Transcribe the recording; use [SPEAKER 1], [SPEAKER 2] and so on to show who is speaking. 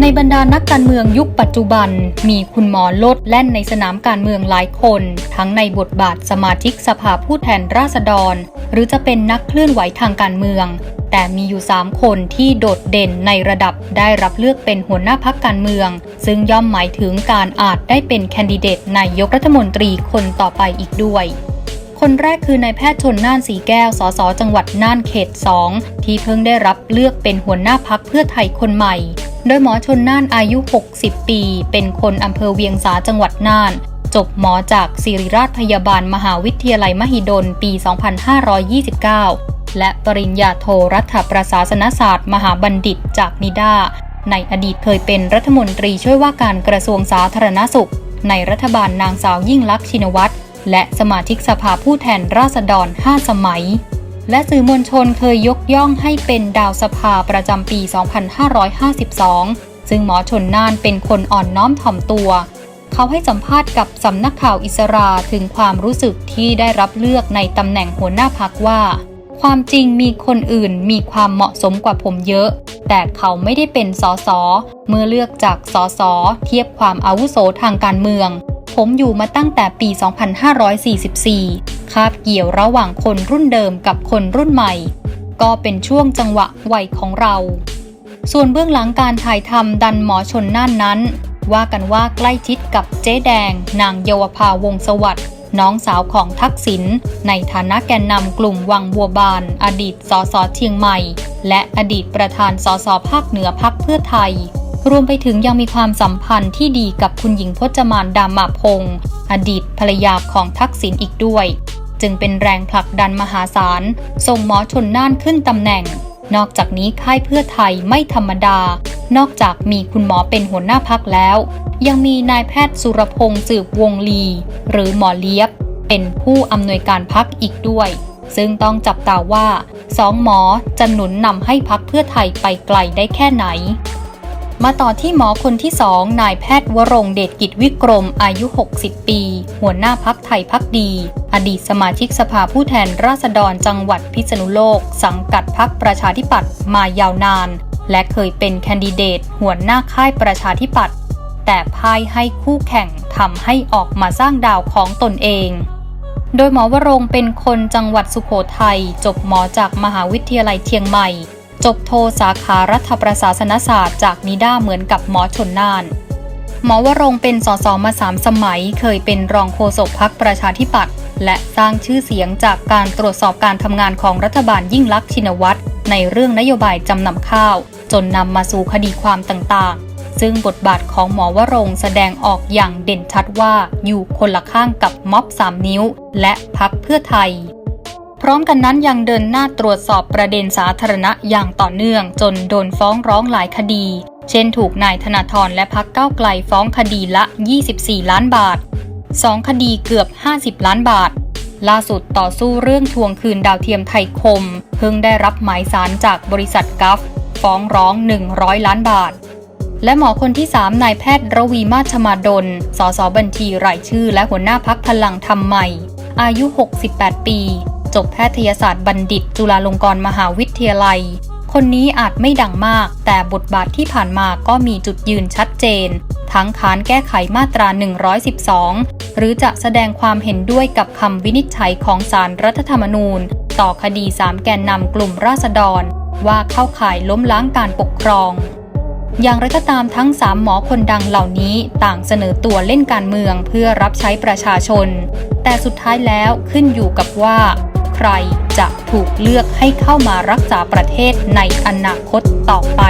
[SPEAKER 1] ในบรรดานักการเมืองยุคปัจจุบัน มีคุณหมอโลดแล่นในสนามการเมืองหลายคน ทั้งในบทบาทสมาชิกสภาผู้แทนราษฎร หรือจะเป็นนักเคลื่อนไหวทางการเมือง แต่มีอยู่ 3 คนที่โดดเด่นในระดับได้รับเลือกเป็นหัวหน้าพักการเมือง ซึ่งย่อมหมายถึงการอาจได้เป็นแคนดิเดตนายกรัฐมนตรีคนต่อไปอีกด้วย คนแรกคือนายแพทย์ชนน่านสีแก้ว สสจังหวัดน่านเขต 2 ที่เพิ่งได้รับเลือกเป็นหัวหน้าพักเพื่อไทยคนใหม่ โดยหมอชนน่านอายุ 60 ปี เป็นคนอำเภอเวียงสาจังหวัดน่าน จบหมอจากศิริราชพยาบาลมหาวิทยาลัยมหิดลปี 2529 และปริญญาโทรัฐประศาสนศาสตร์ มหาบัณฑิตจากนิด้าในอดีตเคยเป็นรัฐมนตรีช่วยว่าการกระทรวงสาธารณสุข ในรัฐบาลนางสาวยิ่งลักษณ์ชินวัตร และสมาชิกสภาผู้แทนราษฎร 5 สมัย และสื่อมวลชนเคยยกย่องให้เป็นดาวสภาประจำปี 2552 ซึ่งหมอชนน่านเป็นคนอ่อนน้อมถ่อมตัว เขาให้สัมภาษณ์กับสำนักข่าวอิสราถึงความรู้สึกที่ได้รับเลือกในตำแหน่งหัวหน้าพักว่า ความจริงมีคนอื่นมีความเหมาะสมกว่าผมเยอะ แต่เขาไม่ได้เป็นสส เมื่อเลือกจากสสเทียบความอาวุโสทางการเมือง มอยู่มาตั้งแต่ปี 2544 คาบเกี่ยวระหว่างคนรุ่นเดิมกับคนรุ่นใหม่ ก็เป็นช่วงจังหวะวัยของเรา ส่วนเบื้องหลังการถ่ายทำดันหมอชนน่านนั้น ว่ากันว่าใกล้ชิดกับเจ๊แดง นางเยาวภาวงศ์สวัสด์น้องสาวของทักษิณในฐานะแกนนำกลุ่มวังบัวบาน อดีตสสเชียงใหม่ และอดีตประธานสสภาคเหนือพักเพื่อไทย รวมไปถึงยังมีความสัมพันธ์ที่ดีกับคุณหญิงพจมานดามาพงศ์อดีตภรรยาของทักษิณอีกด้วย จึงเป็นแรงผลักดันมหาศาลส่งหมอชนน่านขึ้นตำแหน่ง นอกจากนี้ค่ายเพื่อไทยไม่ธรรมดา นอกจากมีคุณหมอเป็นหัวหน้าพักแล้ว ยังมีนายแพทย์สุรพงษ์สืบวงลี หรือหมอเลียบ เป็นผู้อำนวยการพักอีกด้วย ซึ่งต้องจับตาว่าสองหมอจะหนุนนำให้พักเพื่อไทยไปไกลได้แค่ไหน มาต่อที่หมอคนที่สองนายแพทย์วรงเดชกิจวิกรม อายุ 60 ปี หัวหน้าพักไทยพักดี อดีตสมาชิกสภาผู้แทนราษฎรจังหวัดพิษณุโลก สังกัดพักประชาธิปัตย์มายาวนาน และเคยเป็นแคนดิเดต หัวหน้าค่ายประชาธิปัตย์แต่พ่ายให้คู่แข่งทำให้ออกมาสร้างดาวของตนเองโดยหมอวรงเป็นคนจังหวัดสุโขทัยจบหมอจากมหาวิทยาลัยเชียงใหม่ จบโทสาขารัฐประศาสนศาสตร์จากนิด้าเหมือนกับหมอชนน่าน หมอวรงเป็นสสมาสามสมัย เคยเป็นรองโฆษกพักประชาธิปัตย์และสร้างชื่อเสียงจากการตรวจสอบการทำงานของรัฐบาลยิ่งลักษณ์ชินวัตรในเรื่องนโยบายจำนำข้าว จนนำมาสู่คดีความต่างๆ ซึ่งบทบาทของหมอวรงแสดงออกอย่างเด่นชัดว่าอยู่คนละข้างกับม็อบ3นิ้ว และพักเพื่อไทย พร้อมกันนั้นยังเดินหน้าตรวจสอบประเด็นสาธารณะอย่างต่อเนื่อง จนโดนฟ้องร้องหลายคดี เช่นถูกนายธนาธรและพักเก้าไกลฟ้องคดีละ 24 ล้านบาท 2 คดีเกือบ 50 ล้านบาท ล่าสุดต่อสู้เรื่องทวงคืนดาวเทียมไทยคม เพิ่งได้รับหมายสารจากบริษัทกัฟฟ้องร้อง 100 ล้านบาท และหมอคนที่ 3 นายแพทย์ระวีมาชมาดล สสบัญชีรายชื่อ และหัวหน้าพักพลังธรรมใหม่ อายุ 68 ปี จบแพทยศาสตร์บัณฑิต จุฬาลงกรณ์มหาวิทยาลัย คนนี้อาจไม่ดังมาก แต่บทบาทที่ผ่านมาก็มีจุดยืนชัดเจน ทั้งค้านแก้ไขมาตรา 112 หรือจะแสดงความเห็นด้วยกับคำวินิจฉัยของศาลรรัฐธรรมนูญ ต่อคดี3แกนนำกลุ่มราษฎร ว่าเข้าข่ายล้มล้างการปกครองอย่างไรก็ตามทั้ง 3 หมอคนดังเหล่านี้ต่างเสนอตัวเล่นการเมืองเพื่อรับใช้ประชาชน แต่สุดท้ายแล้วขึ้นอยู่กับว่า ใครจะถูกเลือกให้เข้ามารักษาประเทศในอนาคตต่อไป